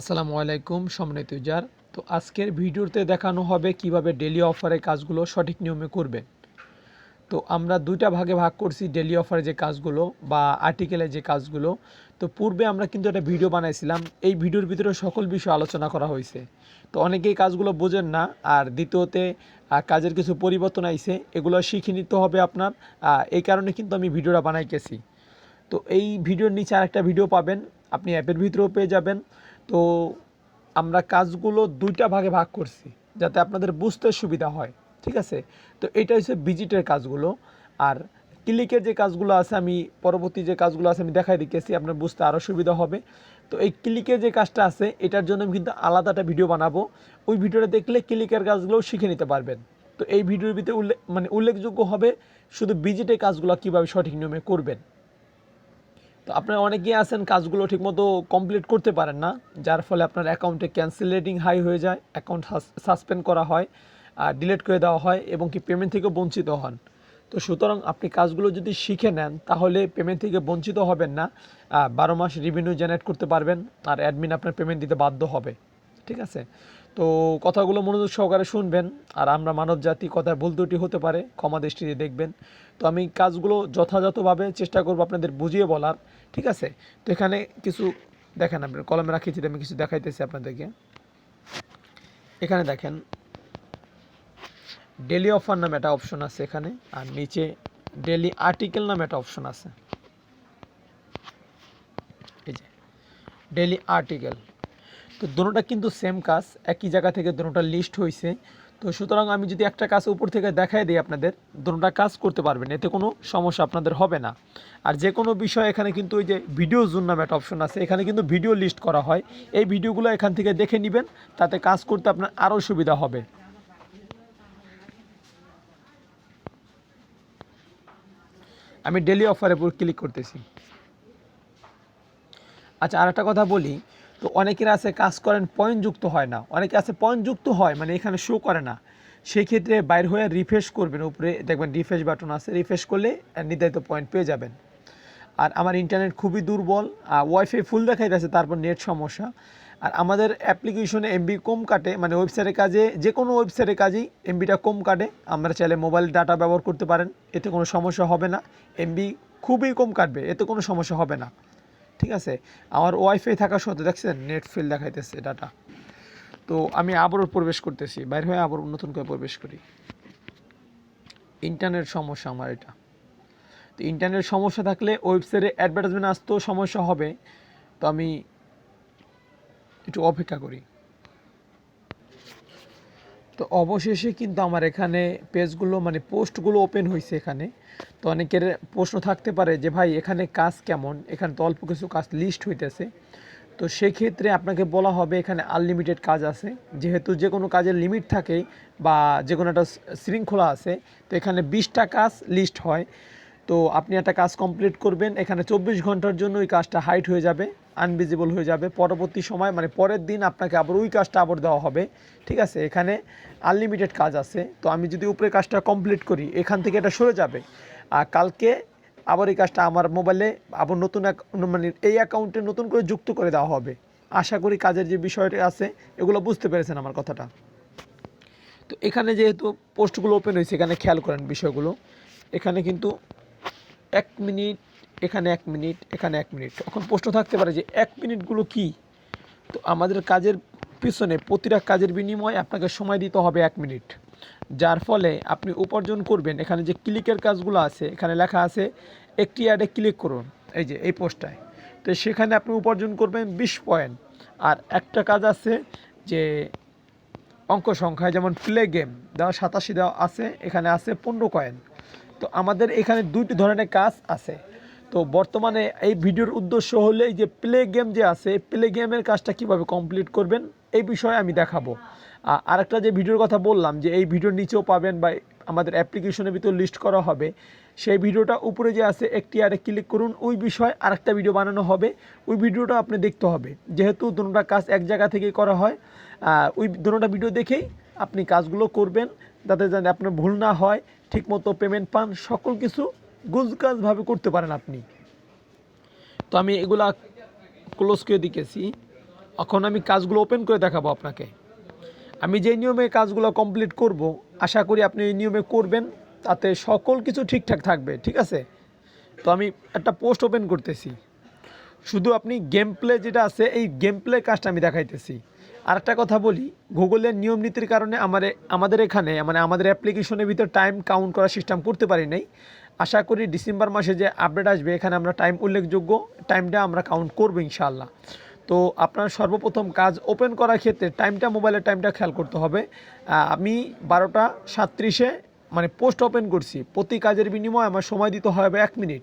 আসসালামু আলাইকুম সম্মানিত ইউজার। তো আজকের ভিডিওতে দেখানো হবে কীভাবে ডেলি অফারে কাজগুলো সঠিক নিয়মে করবেন তো আমরা দুইটা ভাগে ভাগ করছি ডেলি অফারে যে কাজগুলো বা আর্টিকেলে যে কাজগুলো। তো পূর্বে আমরা কিন্তু একটা ভিডিও বানাইছিলাম, এই ভিডিওর ভিতরে সকল বিষয় আলোচনা করা হয়েছে। তো অনেকেই কাজগুলো বোঝেন না, আর দ্বিতীয়তে কাজের কিছু পরিবর্তন আইছে, এগুলো শিখে নিতে হবে আপনার। এই কারণে কিন্তু আমি ভিডিওটা বানাইতেছি। তো এই ভিডিওর নিচে আরেকটা ভিডিও পাবেন, আপনি অ্যাপের ভিতরেও পেয়ে যাবেন। তো আমরা কাজগুলো দুইটা ভাগে ভাগ করছি, যাতে আপনাদের বুঝতে সুবিধা হয়, ঠিক আছে? তো এটা হচ্ছে ভিজিটের কাজগুলো। আর ক্লিকের যে কাজগুলো আছে, আমি পরবর্তী যে কাজগুলো আছে, আমি দেখাই দিতেছি, আপনার বুঝতে আরও সুবিধা হবে। তো এই ক্লিকের যে কাজটা আছে, এটার জন্য আমি কিন্তু আলাদা একটা ভিডিও বানাবো। ওই ভিডিওটা দেখলে ক্লিকের কাজগুলোও শিখে নিতে পারবেন। তো এই ভিডিওর ভিতরে উল্লেখ মানে উল্লেখযোগ্য হবে শুধু ভিজিটের কাজগুলো কীভাবে সঠিক নিয়মে করবেন। তো আপনারা অনেকেই আছেন, কাজগুলো ঠিকমতো কমপ্লিট করতে পারেন না, যার ফলে আপনার অ্যাকাউন্টে ক্যান্সেল রেটিং হাই হয়ে যায় অ্যাকাউন্ট সাসপেন্ড করা হয়, আর ডিলিট করে দেওয়া হয় এবং কি পেমেন্ট থেকে বঞ্চিত হন। তো সুতরাং আপনি কাজগুলো যদি শিখে নেন, তাহলে পেমেন্ট থেকে বঞ্চিত হবেন না বারো মাস রিভিনিউ জেনারেট করতে পারবেন, আর অ্যাডমিন আপনার পেমেন্ট দিতে বাধ্য হবে। ঠিক আছে? তো কথাগুলো মনোযোগ সহকারে শুনবেন, আর আমরা মানব জাতি কথায় ভুল ত্রুটি হতে পারে, ক্ষমা দৃষ্টিতে দেখবেন। তো আমি কাজগুলো যথাযথভাবে চেষ্টা করব আপনাদের বুঝিয়ে বলার, ঠিক আছে? তো এখানে কিছু, দেখেন আপনি কলমে রাখিয়েছি আমি কিছু দেখাইতেছি আপনাদেরকে। এখানে দেখেন ডেলি অফার নামে একটা অপশন আছে এখানে, আর নিচে ডেলি আর্টিকেল নামে একটা অপশন আছে। এই যে ডেলি আর্টিকেল তো দুটোটা কিন্তু সেম কাজ, একই জায়গা থেকে দুটোটা লিস্ট হয়েছে তো সুতরাং আমি যদি একটা কাজ উপর থেকে দেখাই দিই আপনাদের, দুটোটা কাজ করতে পারবেন, এতে কোনো সমস্যা আপনাদের হবে না। আর যে কোনো বিষয় এখানে কিন্তু ওই যে ভিডিও জুন নামে একটা অপশন আছে, এখানে কিন্তু ভিডিও লিস্ট করা হয়। এই ভিডিওগুলো এখান থেকে দেখে নেবেন, তাতে কাজ করতে আপনার আরও সুবিধা হবে। আমি ডেলি অফারের উপর ক্লিক করতেছি। আচ্ছা আর একটা কথা বলি তো অনেকের আছে কাজ করেন পয়েন্ট যুক্ত হয় না। অনেকে আছে পয়েন্ট যুক্ত হয় মানে এখানে শো করে না। সেই ক্ষেত্রে বাইর হয়ে রিফ্রেশ করবেন, উপরে দেখবেন রিফ্রেশ বাটন আছে রিফ্রেশ করলে নির্ধারিত পয়েন্ট পেয়ে যাবেন। আর আমার ইন্টারনেট খুবই দুর্বল ওয়াইফাই ফুল দেখাই দেখাইতেছে, তারপর নেট সমস্যা। আর আমাদের অ্যাপ্লিকেশনে এমবি কম কাটে মানে ওয়েবসাইটের কাজে যে কোনো ওয়েবসাইটের কাজেই এমবিটা কম কাটে। আমরা চাইলে মোবাইল ডাটা ব্যবহার করতে পারেন, এতে কোনো সমস্যা হবে না। এমবি খুবই কম কাটবে, এতে কোনো সমস্যা হবে না। ঠিক আছে? আমার ওয়াইফাই থাকা সত্ত্বেও দেখছেন নেট ফিল দেখাইতেছে ডাটা তো আমি আবারও প্রবেশ করতেছি। বাইরে হয়ে আবার নতুন করে প্রবেশ করি। ইন্টারনেট সমস্যা আমার এটা। তো ইন্টারনেট সমস্যা থাকলে ওয়েবসাইটে অ্যাডভার্টাইজমেন্ট আসতেও সমস্যা হবে। তো আমি একটু অপেক্ষা করি। তো অবশেষে কিন্তু আমার এখানে পেজগুলো মানে পোস্টগুলো ওপেন হয়েছে এখানে। তো অনেকের প্রশ্ন থাকতে পারে যে, ভাই, এখানে কাজ কেমন? এখানে তো অল্প কিছু কাজ লিস্ট হইতেছে। তো সেক্ষেত্রে আপনাকে বলা হবে, এখানে আনলিমিটেড কাজ আছে। যেহেতু যে কোনো কাজের লিমিট থাকে বা যে কোনো একটা শৃঙ্খলা আছে, তো এখানে বিশটা কাজ লিস্ট হয়। তো আপনি একটা কাজ কমপ্লিট করবেন, এখানে চব্বিশ ঘণ্টার জন্য ওই কাজটা হাইট হয়ে যাবে আনভিজিবল হয়ে যাবে। পরবর্তী সময় মানে পরের দিন আপনাকে আবার ওই কাজটা আবার দেওয়া হবে, ঠিক আছে? এখানে আনলিমিটেড কাজ আছে। তো আমি যদি উপরে কাজটা কমপ্লিট করি, এখান থেকে এটা সরে যাবে। কালকে আবার এই কাজটা আমার মোবাইলে আবার নতুন মানে এই অ্যাকাউন্টে নতুন করে যুক্ত করে দেওয়া হবে। আশা করি কাজের যে বিষয়টা আছে, এগুলো বুঝতে পেরেছেন আমার কথাটা। তো এখানে যেহেতু পোস্টগুলো ওপেন হয়েছে, এখানে খেয়াল করেন বিষয়গুলো। এখানে কিন্তু এক মিনিট, এখানে এক মিনিট, এখানে এক মিনিট। এখন প্রশ্ন থাকতে পারে যে এক মিনিটগুলো কি? তো আমাদের কাজের পিছনে প্রতিটা কাজের বিনিময়ে আপনাকে সময় দিতে হবে এক মিনিট। যার ফলে আপনি উপার্জন করবেন। এখানে যে ক্লিকের কাজগুলো আছে, এখানে লেখা আছে, একটি অ্যাডে ক্লিক করুন, এই যে, এই পোস্টটায়। তো সেখানে আপনি উপার্জন করবেন বিশ পয়েন্ট। আর একটা কাজ আছে যে, অঙ্ক সংখ্যায় যেমন প্লে গেম দেওয়া সাতাশি দেওয়া আছে, এখানে আছে পনেরো কয়েন তো আমাদের এখানে দুইটি ধরনের কাজ আছে। তো বর্তমানে এই ভিডিওর উদ্দেশ্য হলে এই যে প্লে গেম যে আছে প্লে গেমের কাজটা কীভাবে কমপ্লিট করবেন? এই বিষয়ে আমি দেখাবো। আরেকটা যে ভিডিওর কথা বললাম যে এই ভিডিওর নিচেও পাবেন বা আমাদের অ্যাপ্লিকেশনের ভিতর লিস্ট করা হবে, সেই ভিডিওটা উপরে যে আছে একটি আরে ক্লিক করুন, ওই বিষয়ে আরেকটা ভিডিও বানানো হবে, ওই ভিডিওটা আপনি দেখতে হবে। যেহেতু দুটোটা কাজ এক জায়গা থেকেই করা হয় ওই দুটোটা ভিডিও দেখেই আপনি কাজগুলো করবেন, যাতে যেন আপনার ভুল না হয়, ঠিকমতো পেমেন্ট পান, সকল কিছু গুজগাজভাবে করতে পারেন আপনি। তো আমি এগুলা ক্লোজ করে দিকেছি এখন আমি কাজগুলো ওপেন করে দেখাবো আপনাকে। আমি যে নিয়মে কাজগুলো কমপ্লিট করব, আশা করি আপনি এই নিয়মে করবেন, তাতে সকল কিছু ঠিকঠাক থাকবে, ঠিক আছে? তো আমি একটা পোস্ট ওপেন করতেছি। শুধু আপনি গেম প্লে যেটা আছে, এই গেম প্লে কাজটা আমি দেখাইতেছি। আর একটা কথা বলি, গুগলের নিয়ম নীতির কারণে আমার, আমাদের এখানে মানে আমাদের অ্যাপ্লিকেশনের ভিতর টাইম কাউন্ট করার সিস্টেম করতে পারি নাই। আশা করি ডিসেম্বর মাসে যে আপডেট আসবে, এখানে আমরা টাইম উল্লেখযোগ্য টাইমটা আমরা কাউন্ট করব ইনশাআল্লাহ। তো আপনার সর্বপ্রথম কাজ ওপেন করার ক্ষেত্রে টাইমটা মোবাইলের টাইমটা খেয়াল করতে হবে। আমি বারোটা সাতত্রিশে মানে পোস্ট ওপেন করছি। প্রতি কাজের বিনিময়ে আমার সময় দিতে হবে এক মিনিট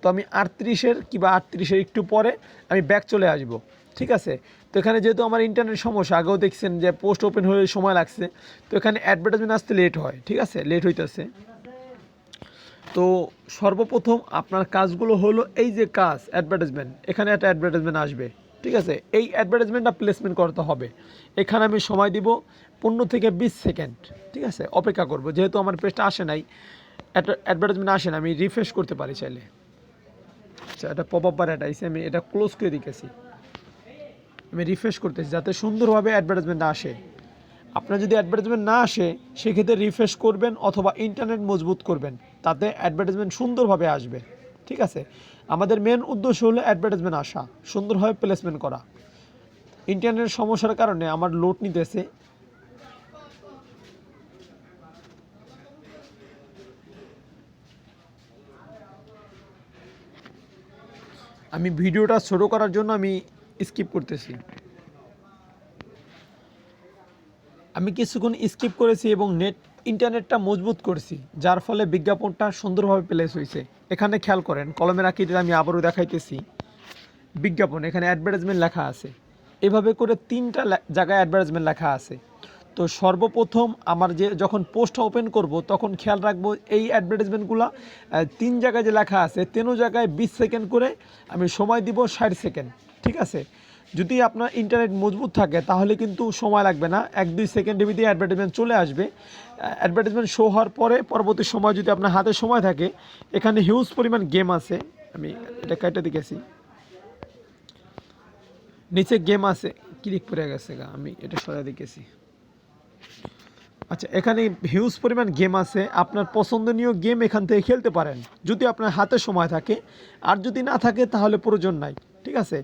তো আমি আটত্রিশের কিংবা আটত্রিশের একটু পরে আমি ব্যাক চলে আসব। ঠিক আছে? তো এখানে যেহেতু আমার ইন্টারনেট সমস্যা, আগেও দেখছেন যে পোস্ট ওপেন হয়ে সময় লাগছে। তো এখানে অ্যাডভার্টাইজমেন্ট আসতে লেট হয়। ঠিক আছে? লেট হইতেছে। তো সর্বপ্রথম আপনার কাজগুলো হলো এই যে কাজ অ্যাডভার্টাইজমেন্ট এখানে একটা অ্যাডভার্টাইজমেন্ট আসবে। ঠিক আছে? এই অ্যাডভার্টাইজমেন্টটা প্লেসমেন্ট করতে হবে। এখানে আমি সময় দিব পনেরো থেকে বিশ সেকেন্ড ঠিক আছে? অপেক্ষা করব। যেহেতু আমার পেজটা আসে নাই অ্যাডভার্টাইজমেন্ট আসে না আমি রিফ্রেশ করতে পারি চাইলে। আচ্ছা এটা পপ আপ বার এটা আমি এটা ক্লোজ করে দিতেছি। আমি রিফ্রেশ করতেছি যাতে সুন্দরভাবে অ্যাডভার্টাইজমেন্টটা আসে। আপনার যদি অ্যাডভার্টাইজমেন্ট না আসে, সেক্ষেত্রে রিফ্রেশ করবেন অথবা ইন্টারনেট মজবুত করবেন। তাতে অ্যাডভার্টাইজমেন্ট সুন্দরভাবে আসবে। ঠিক আছে? আমাদের মেন উদ্দেশ্য হলো অ্যাডভার্টাইজমেন্ট আসা, সুন্দরভাবে প্লেসমেন্ট করা। ইন্টারনেট সমস্যার কারণে আমার লোড নিতেছে। আমি ভিডিওটা ছোট করার জন্য আমি স্কিপ করতেছি। আমি কিছুক্ষণ স্কিপ করেছি এবং নেট ইন্টারনেটটা মজবুত করেছি, যার ফলে বিজ্ঞাপনটা সুন্দরভাবে প্লেস হয়েছে। এখানে খেয়াল করেন, কলমের আঁকিটা আমি আবারও দেখাইতেছি। বিজ্ঞাপন, এখানে অ্যাডভার্টাইজমেন্ট লেখা আছে। এভাবে করে তিনটা জায়গায় অ্যাডভার্টাইজমেন্ট লেখা আছে। তো সর্বপ্রথম আমার যে যখন পোস্ট ওপেন করব, তখন খেয়াল রাখব এই অ্যাডভার্টাইজমেন্টগুলো তিন জায়গায় যে লেখা আছে, তেনো জায়গায় বিশ সেকেন্ড করে আমি সময় দিব ষাট সেকেন্ড ঠিক আছে? যদি আপনার ইন্টারনেট মজবুত থাকে, তাহলে কিন্তু সময় লাগবে না। এক দুই সেকেন্ডের ভিতরে অ্যাডভার্টাইজমেন্ট চলে আসবে। অ্যাডভার্টাইজমেন্ট শো হওয়ার পরে পরবর্তী সময় যদি আপনার হাতে সময় থাকে, এখানে হিউজ পরিমাণ গেম আছে। আমি এটা কেটে দেখেছি নিচে গেম আছে। ক্লিক পরে গেছে গা, আমি এটা সরাই দেখেছি আচ্ছা এখানে হিউজ পরিমাণ গেম আছে। আপনার পছন্দনীয় গেম এখান থেকে খেলতে পারেন। যদি আপনার হাতে সময় থাকে, আর যদি না থাকে, তাহলে প্রয়োজন নাই। ঠিক আছে?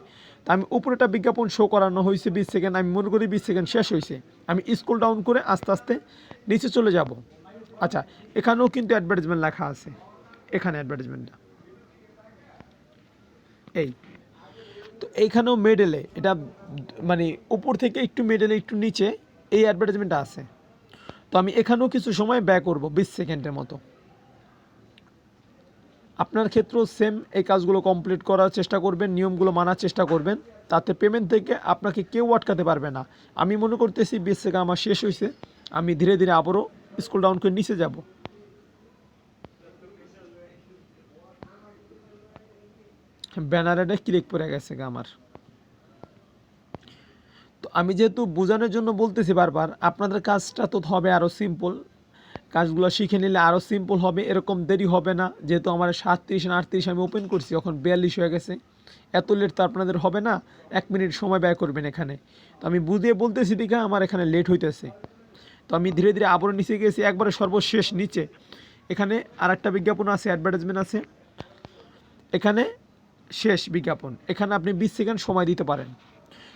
আমি উপরেটা বিজ্ঞাপন শো করানো হয়েছে, বিশ সেকেন্ড আমি মনে করি বিশ সেকেন্ড শেষ হয়েছে। আমি স্কুল ডাউন করে আস্তে আস্তে নিচে চলে যাব। আচ্ছা এখানেও কিন্তু অ্যাডভার্টাইজমেন্ট লেখা আছে। এখানে অ্যাডভার্টাইজমেন্টটা এই। তো এইখানেও মেডেলে এটা মানে উপর থেকে একটু মেডেলে একটু নিচে এই অ্যাডভার্টাইজমেন্টটা আছে। তো আমি এখানেও কিছু সময় ব্যয় করব বিশ সেকেন্ডের মতো। আপনার ক্ষেত্রেও সেম এই কাজগুলো কমপ্লিট করার চেষ্টা করবেন, নিয়মগুলো মানার চেষ্টা করবেন। তাতে পেমেন্ট থেকে আপনাকে কেউ আটকাতে পারবে না। আমি মনে করতেছি বিশ সেকেন্ড আমার শেষ হয়েছে আমি ধীরে ধীরে আবারও স্কুল ডাউন করে নিচে যাব। ব্যানারে ক্লিক পড়ে গেছে গা আমার। তো আমি যেহেতু বোঝানোর জন্য বলতেছি বারবার, আপনাদের কাজটা তো হবে আরও সিম্পল কাজগুলো শিখে নিলে আরও সিম্পল হবে, এরকম দেরি হবে না। যেহেতু আমার সাতত্রিশ না আটত্রিশ আমি ওপেন করছি, এখন বিয়াল্লিশ হয়ে গেছে। এত লেট তো আপনাদের হবে না, এক মিনিট সময় ব্যয় করবেন এখানে। তো আমি বুঝিয়ে বলতেছি দেখে আমার এখানে লেট হইতেছে। তো আমি ধীরে ধীরে আবারও নিচে গেছি একবারে সর্বশেষ নিচে। এখানে আর একটা বিজ্ঞাপন আছে অ্যাডভার্টাইজমেন্ট আছে। এখানে শেষ বিজ্ঞাপন, এখানে আপনি বিশ সেকেন্ড সময় দিতে পারেন।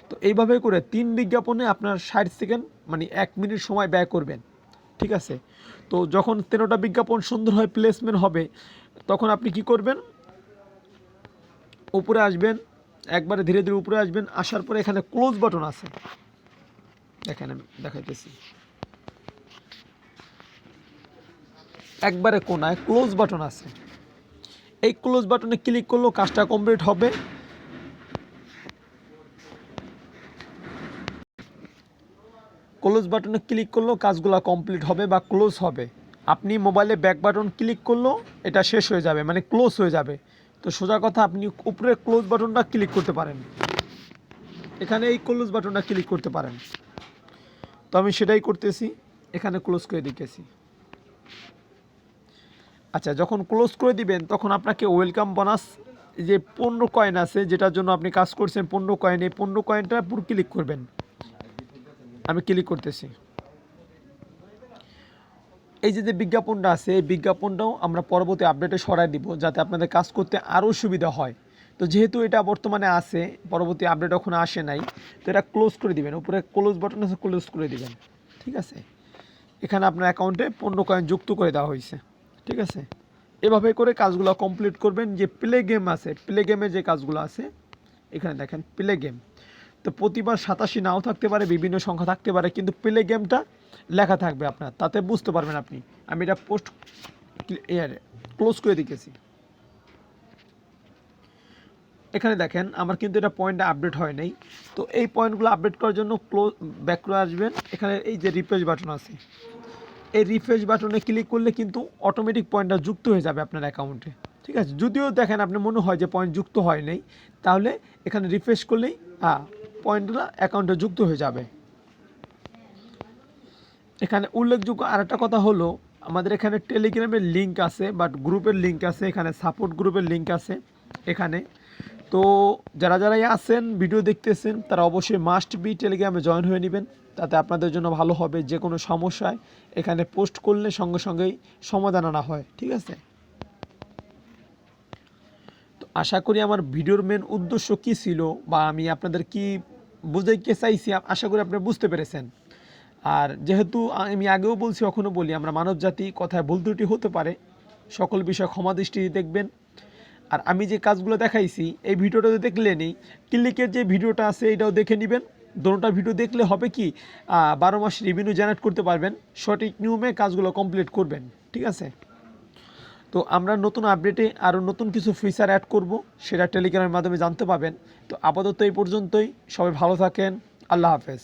তো এইভাবে করে তিন বিজ্ঞাপনে আপনার ষাট সেকেন্ড মানে এক মিনিট সময় ব্যয় করবেন। ঠিক আছে? তো যখন তেরোটা বিজ্ঞাপন সুন্দরভাবে প্লেসমেন্ট হবে, তখন আপনি কি করবেন? উপরে আসবেন, একবারে ধীরে ধীরে উপরে আসবেন, আসার পরে এখানে ক্লোজ বাটন আছে। দেখেন আমি দেখাইতেছি। একবারে কোনায় ক্লোজ বাটন আছে। এই ক্লোজ বাটনে ক্লিক করলেও কাজটা কমপ্লিট হবে। ক্লোজ বাটনে ক্লিক করলেও কাজগুলো কমপ্লিট হবে বা ক্লোজ হবে। আপনি মোবাইলে ব্যাক বাটন ক্লিক করলেও এটা শেষ হয়ে যাবে মানে ক্লোজ হয়ে যাবে। তো সোজা কথা, আপনি উপরে ক্লোজ বাটনটা ক্লিক করতে পারেন। এখানে এই ক্লোজ বাটনটা ক্লিক করতে পারেন। তো আমি সেটাই করতেছি, এখানে ক্লোজ করে দিতেছি। আচ্ছা যখন ক্লোজ করে দিবেন, তখন আপনাকে ওয়েলকাম বোনাস যে পনেরো কয়েন আছে, যেটার জন্য আপনি কাজ করছেন পনেরো কয়েন এই পনেরো কয়েনটা পুরো ক্লিক করবেন। আমি ক্লিক করতেছি। এই যে যে বিজ্ঞাপনটা আছে, এই বিজ্ঞাপনটাও আমরা পরবর্তী আপডেটে সরাই দিব, যাতে আপনাদের কাজ করতে আরও সুবিধা হয়। তো যেহেতু এটা বর্তমানে আছে, পরবর্তী আপডেট এখন আসে নাই, তো এটা ক্লোজ করে দিবেন। উপরে ক্লোজ বাটন আছে ক্লোজ করে দিবেন। ঠিক আছে? এখানে আপনার অ্যাকাউন্টে পণ্য কয়েন যুক্ত করে দেওয়া হয়েছে। ঠিক আছে? এভাবে করে কাজগুলো কমপ্লিট করবেন। যে প্লে গেম আছে প্লে গেমে যে কাজগুলো আছে, এখানে দেখেন প্লে গেম তো প্রতিবার সাতাশি নাও থাকতে পারে, বিভিন্ন সংখ্যা থাকতে পারে, কিন্তু প্লে গেমটা লেখা থাকবে আপনার, তাতে বুঝতে পারবেন আপনি। আমি এটা পোস্ট ক্লোজ করে দিতেছি। এখানে দেখেন, আমার কিন্তু এটা পয়েন্টটা আপডেট হয় নাই। তো এই পয়েন্টগুলো আপডেট করার জন্য ক্লোজ ব্যাক করে আসবেন। এখানে এই যে রিফ্রেশ বাটন আছে। এই রিফ্রেশ বাটনে ক্লিক করলে কিন্তু অটোমেটিক পয়েন্টটা যুক্ত হয়ে যাবে আপনার অ্যাকাউন্টে ঠিক আছে? যদিও দেখেন আপনি মনে হয় যে পয়েন্ট যুক্ত হয় নাই, তাহলে এখানে রিফ্রেশ করলেই হ্যাঁ পয়েন্টগুলো অ্যাকাউন্টে যুক্ত হয়ে যাবে। এখানে উল্লেখযোগ্য আরেকটা কথা হলো, আমাদের এখানে টেলিগ্রামের লিঙ্ক আছে বাট গ্রুপের লিঙ্ক আছে, এখানে সাপোর্ট গ্রুপের লিঙ্ক আছে, এখানে। তো যারা যারাই আছেন ভিডিও দেখতেছেন, তারা অবশ্যই মাস্ট বি টেলিগ্রামে জয়েন হয়ে নেবেন, তাতে আপনাদের জন্য ভালো হবে যে কোনো সমস্যায় এখানে পোস্ট করলে সঙ্গে সঙ্গেই সমাধান আনা হয়, ঠিক আছে? তো আশা করি আমার ভিডিওর মেন উদ্দেশ্য কী ছিল, বা আমি আপনাদের কি বুঝাইতে চাইছি আশা করি আপনি বুঝতে পেরেছেন। আর যেহেতু আমি আগেও বলছি এখনও বলি, আমরা মানব জাতি কথায় ভুল ত্রুটি হতে পারে। সকল বিষয় ক্ষমা দৃষ্টি দেখবেন। আর আমি যে কাজগুলো দেখাইছি, এই ভিডিওটা তো দেখলেনই ক্লিকের যে ভিডিওটা আছে, এটাও দেখে নেবেন। দোনোটা ভিডিও দেখলে হবে কি বারো মাস রেভিনিউ জেনারেট করতে পারবেন। সঠিক নিয়মে কাজগুলো কমপ্লিট করবেন। ঠিক আছে? তো আমরা নতুন আপডেটে আরও নতুন কিছু ফিচার অ্যাড করব, সেটা টেলিগ্রামের মাধ্যমে জানতে পাবেন। তো আপাতত এই পর্যন্তই, সবাই ভালো থাকেন, আল্লাহ হাফেজ।